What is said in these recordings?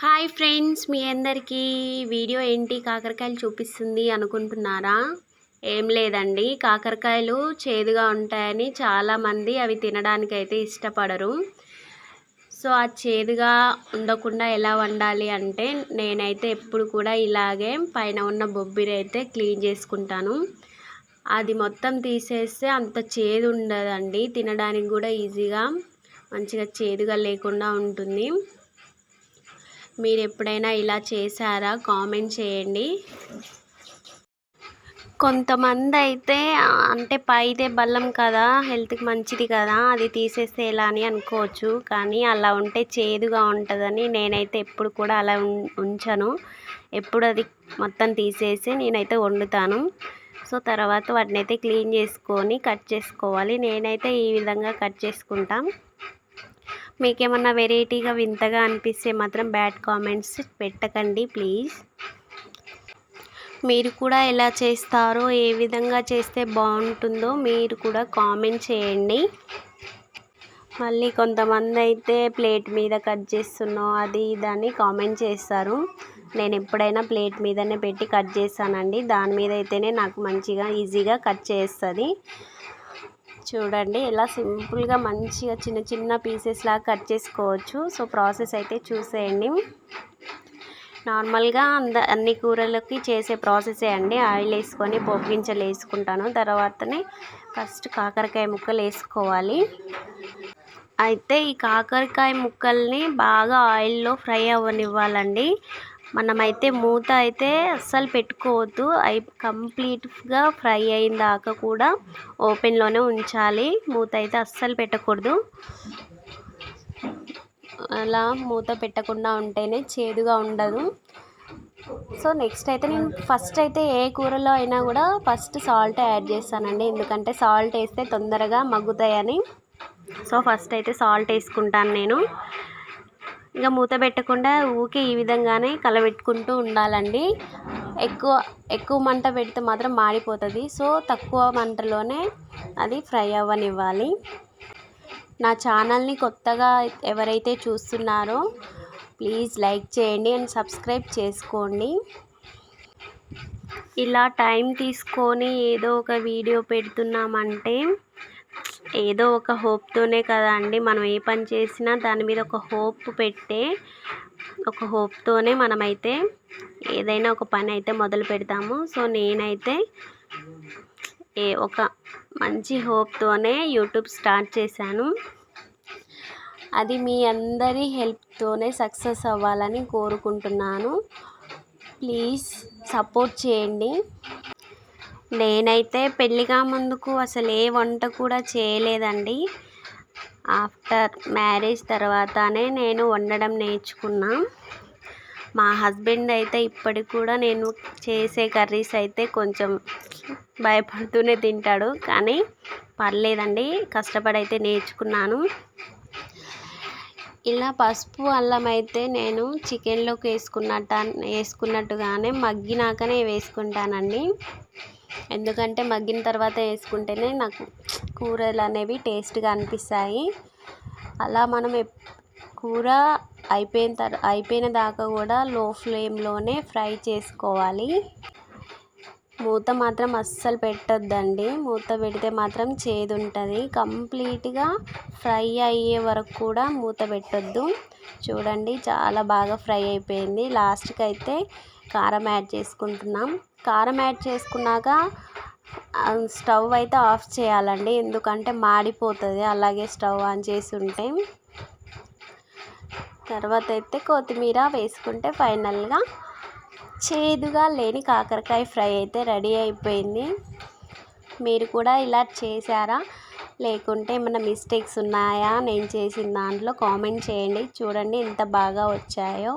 Hi friends మీ అందరికీ video ఏంటి? కాకరకాయలు చూపిస్తుంది అనుకుంటున్నారా? ఏం లేదండి. కాకరకాయలు చేదుగా ఉంటాయని చాలామంది అవి తినడానికి అయితే ఇష్టపడరు. సో ఆ చేదుగా ఉండకుండా ఎలా వండాలి అంటే నేనైతే ఎప్పుడు కూడా ఇలాగే పైన ఉన్న బొబ్బిరి అయితే క్లీన్ చేసుకుంటాను. అది మొత్తం తీసేస్తే అంత చేదు ఉండదండి. తినడానికి కూడా ఈజీగా మంచిగా చేదుగా లేకుండా ఉంటుంది. మీరు ఎప్పుడైనా ఇలా చేశారా? కామెంట్ చేయండి. కొంతమంది అయితే అంటే పైదే బల్లం కదా హెల్త్కి మంచిది కదా అది తీసేస్తే ఎలా అని అనుకోవచ్చు. కానీ అలా ఉంటే చేదుగా ఉంటుందని నేనైతే ఎప్పుడు కూడా అలా ఉంచను. ఎప్పుడు అది మొత్తం తీసేసి నేనైతే వండుతాను. సో తర్వాత వాటిని అయితే క్లీన్ చేసుకొని కట్ చేసుకోవాలి. నేనైతే ఈ విధంగా కట్ చేసుకుంటాం. మీకు ఏమన్నా వెరైటీగా వింతగా అనిపిస్తే మాత్రం బ్యాడ్ కామెంట్స్ పెట్టకండి ప్లీజ్. మీరు కూడా ఎలా చేస్తారో ఏ విధంగా చేస్తే బాగుంటుందో మీరు కూడా కామెంట్ చేయండి. మళ్ళీ కొంతమంది అయితే ప్లేట్ మీద కట్ చేస్తున్నావు అది ఇదని కామెంట్ చేస్తారు. నేను ఎప్పుడైనా ప్లేట్ మీదనే పెట్టి కట్ చేస్తానండి. దాని మీద అయితేనే నాకు మంచిగా ఈజీగా కట్ చేస్తుంది. చూడండి. ఇలా సింపుల్గా మంచిగా చిన్న చిన్న పీసెస్ లాగా కట్ చేసుకోవచ్చు. సో ప్రాసెస్ అయితే చూసేయండి. నార్మల్గా అంద అన్ని కూరలకి చేసే ప్రాసెసే అండి. ఆయిల్ వేసుకొని బొగ్గించలు వేసుకుంటాను. తర్వాతనే ఫస్ట్ కాకరకాయ ముక్కలు వేసుకోవాలి. అయితే ఈ కాకరకాయ ముక్కల్ని బాగా ఆయిల్లో ఫ్రై అవ్వనివ్వాలండి. మనమైతే మూత అయితే అస్సలు పెట్టుకోవద్దు. అయి కంప్లీట్గా ఫ్రై అయిన దాకా కూడా ఓపెన్లోనే ఉంచాలి. మూత అయితే అస్సలు పెట్టకూడదు. అలా మూత పెట్టకుండా ఉంటేనే చేదుగా ఉండదు. సో నెక్స్ట్ అయితే నేను ఫస్ట్ అయితే ఏ కూరలో అయినా కూడా ఫస్ట్ సాల్ట్ యాడ్ చేస్తానండి. ఎందుకంటే సాల్ట్ వేస్తే తొందరగా మగ్గుతాయని. సో ఫస్ట్ అయితే సాల్ట్ వేసుకుంటాను నేను. ఇంకా మూత పెట్టకుండా ఊకే ఈ విధంగానే కలబెట్టుకుంటూ ఉండాలండి. ఎక్కువ ఎక్కువ మంట పెడితే మాత్రం మాడిపోతుంది. సో తక్కువ మంటలోనే అది ఫ్రై అవ్వనివ్వాలి. నా ఛానల్ని కొత్తగా ఎవరైతే చూస్తున్నారో ప్లీజ్ లైక్ చేయండి అండ్ సబ్స్క్రైబ్ చేసుకోండి. ఇలా టైం తీసుకొని ఏదో ఒక వీడియో పెడుతున్నామంటే ఏదో ఒక హోప్తోనే కదా అండి. మనం ఏ పని చేసినా దాని మీద ఒక హోప్ పెట్టే ఒక హోప్తోనే మనమైతే ఏదైనా ఒక పని అయితే మొదలు పెడతాము. సో నేనైతే ఏ ఒక మంచి హోప్తోనే యూట్యూబ్ స్టార్ట్ చేశాను. అది మీ అందరి హెల్ప్తోనే సక్సెస్ అవ్వాలని కోరుకుంటున్నాను. ప్లీజ్ సపోర్ట్ చేయండి. నేనైతే పెళ్ళిగా ముందుకు అసలు ఏ వంట కూడా చేయలేదండి. ఆఫ్టర్ మ్యారేజ్ తర్వాతనే నేను వండడం నేర్చుకున్నా. మా హస్బెండ్ అయితే ఇప్పటికి కూడా నేను చేసే కర్రీస్ అయితే కొంచెం భయపడుతూనే తింటాడు. కానీ పర్లేదండి కష్టపడి అయితే నేర్చుకున్నాను. ఇలా పసుపు అల్లం అయితే నేను చికెన్లోకి వేసుకున్నట్ట వేసుకున్నట్టుగానే మగ్గినాకనే వేసుకుంటానండి. ఎందుకంటే మగ్గిన తర్వాత వేసుకుంటేనే నాకు కూరలు అనేవి టేస్ట్గా అనిపిస్తాయి. అలా మనం కూర అయిపోయిన తర్ అయిపోయిన దాకా కూడా లో ఫ్లేమ్లోనే ఫ్రై చేసుకోవాలి. మూత మాత్రం అస్సలు పెట్టొద్దండి. మూత పెడితే మాత్రం చేదు ఉంటుంది కంప్లీట్గా ఫ్రై అయ్యే వరకు కూడా మూత పెట్టొద్దు. చూడండి చాలా బాగా ఫ్రై అయిపోయింది. లాస్ట్కి అయితే కారం యాడ్ చేసుకుంటున్నాం. కారం యాడ్ చేసుకున్నాక స్టవ్ అయితే ఆఫ్ చేయాలండి. ఎందుకంటే మాడిపోతుంది. అలాగే స్టవ్ ఆన్ చేసి ఉంటే. తర్వాత అయితే కొత్తిమీర వేసుకుంటే ఫైనల్గా చేదుగా లేని కాకరకాయ ఫ్రై అయితే రెడీ అయిపోయింది. మీరు కూడా ఇలా చేశారా? లేకుంటే ఏమైనా మిస్టేక్స్ ఉన్నాయా? నేను చేసిన దాంట్లో కామెంట్ చేయండి. చూడండి ఎంత బాగా వచ్చాయో.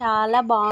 చాలా బాగు